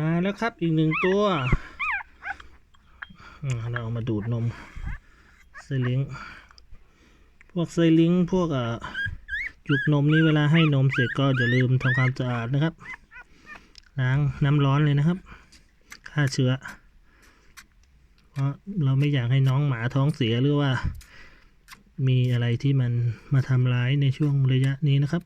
มาแล้วครับอีกหนึ่งตัวเราเอามาดูดนมไซลิงพวกไซลิงพวกอะจุกนมนี่เวลาให้นมเสร็จก็อย่าลืมทำความสะอาดนะครับล้างน้ำร้อนเลยนะครับฆ่าเชื้อเพราะเราไม่อยากให้น้องหมาท้องเสียหรือว่า มีอะไรที่มันมาทำร้ายในช่วงระยะนี้นะครับ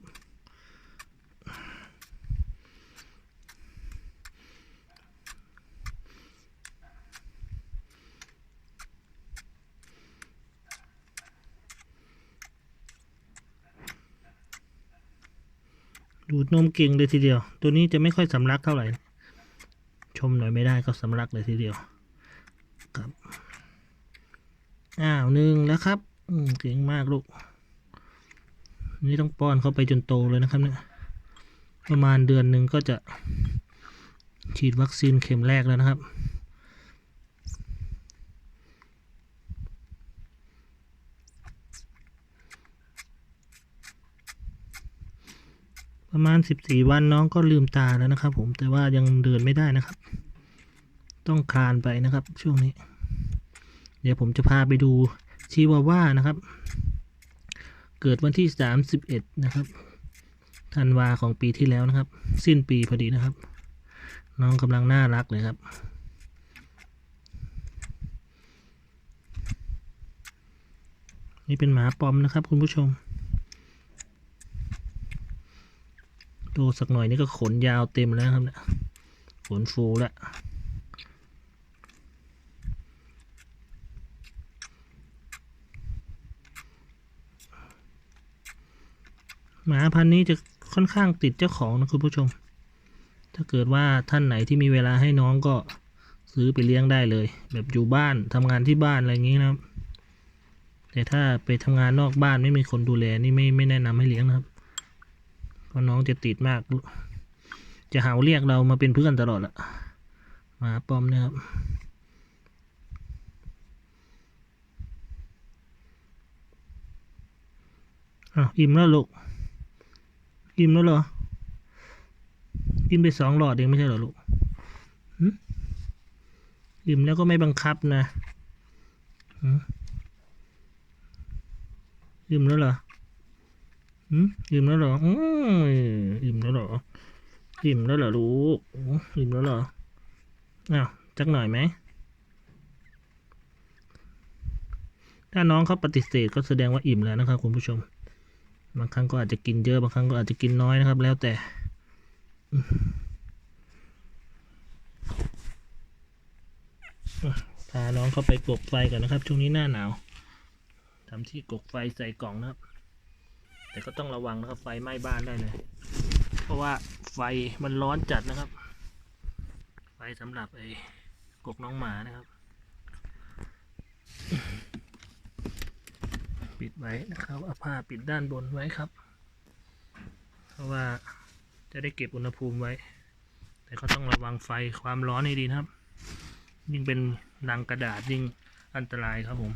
ดูดนมเก่งเลยทีเดียว ตัวนี้จะไม่ค่อยสำลักเท่าไหร่ ชมหน่อยไม่ได้ก็สำลักเลยทีเดียวครับอ้าวหนึ่งแล้วครับเก่งมากลูก นี่ต้องป้อนเข้าไปจนโตเลยนะครับเนี่ยประมาณเดือนหนึ่งก็จะฉีดวัคซีนเข็มแรกแล้วนะครับ ประมาณสิบสี่วันน้องก็ลืมตาแล้วนะครับ ผมแต่ว่ายังเดินไม่ได้นะครับ ต้องคลานไปนะครับ ช่วงนี้ เดี๋ยวผมจะพาไปดูชีวาว่านะครับ เกิดวันที่สามสิบเอ็ดนะครับธันวาของปีที่แล้วนะครับ สิ้นปีพอดีนะครับ น้องกำลังน่ารักเลยครับ นี่เป็นหมาปอมนะครับคุณผู้ชม โตสักหน่อยนี่ก็ขนยาวเต็มแล้วครับเนี่ยขนฟูแล้วหมาพันธุ์นี้จะค่อนข้างติดเจ้าของนะคุณผู้ชม ถ้าเกิดว่าท่านไหนที่มีเวลาให้น้องก็ซื้อไปเลี้ยงได้เลย แบบอยู่บ้านทำงานที่บ้านอะไรอย่างนี้นะครับ แต่ถ้าไปทำงานนอกบ้านไม่มีคนดูแลนี่ไม่ไม่แนะนำให้เลี้ยงนะครับ เพราะน้องจะติดมาก จะเห่าเรียกเรามาเป็นเพื่อนตลอดละหมาปอมนี่ยครับอ้าวอิ่มแล้วลูก อิ่มแล้วเหรอ กินไปสองหลอดเองไม่ใช่เหรอลูกอิ่มแล้วก็ไม่บังคับนะอิ่มแล้วเหรอ อิ่มแล้วเหรออืมอิ่มแล้วเหรอ อิ่มแล้วเหรอลูกอิ่มแล้วเหรอ อ้าวจักหน่อยไหม ถ้าน้องเขาปฏิเสธก็แสดงว่าอิ่มแล้วนะครับคุณผู้ชม บางครั้งก็อาจจะกินเยอะ บางครั้งก็อาจจะกินน้อยนะครับ แล้วแต่พาน้องเข้าไปกกไฟก่อนนะครับ ช่วงนี้หน้าหนาวทำที่กกไฟใส่กล่องนะครับ แต่ก็ต้องระวังนะครับไฟไหม้บ้านได้เลย เพราะว่าไฟมันร้อนจัดนะครับ ไฟสำหรับไอ้กกน้องหมานะครับ ปิดไว้นะครับเอาผ้าปิดด้านบนไว้ครับ เพราะว่าจะได้เก็บอุณหภูมิไว้ แต่ก็ต้องระวังไฟความร้อนให้ดีนะครับ ยิ่งเป็นลังกระดาษยิ่งอันตรายครับผม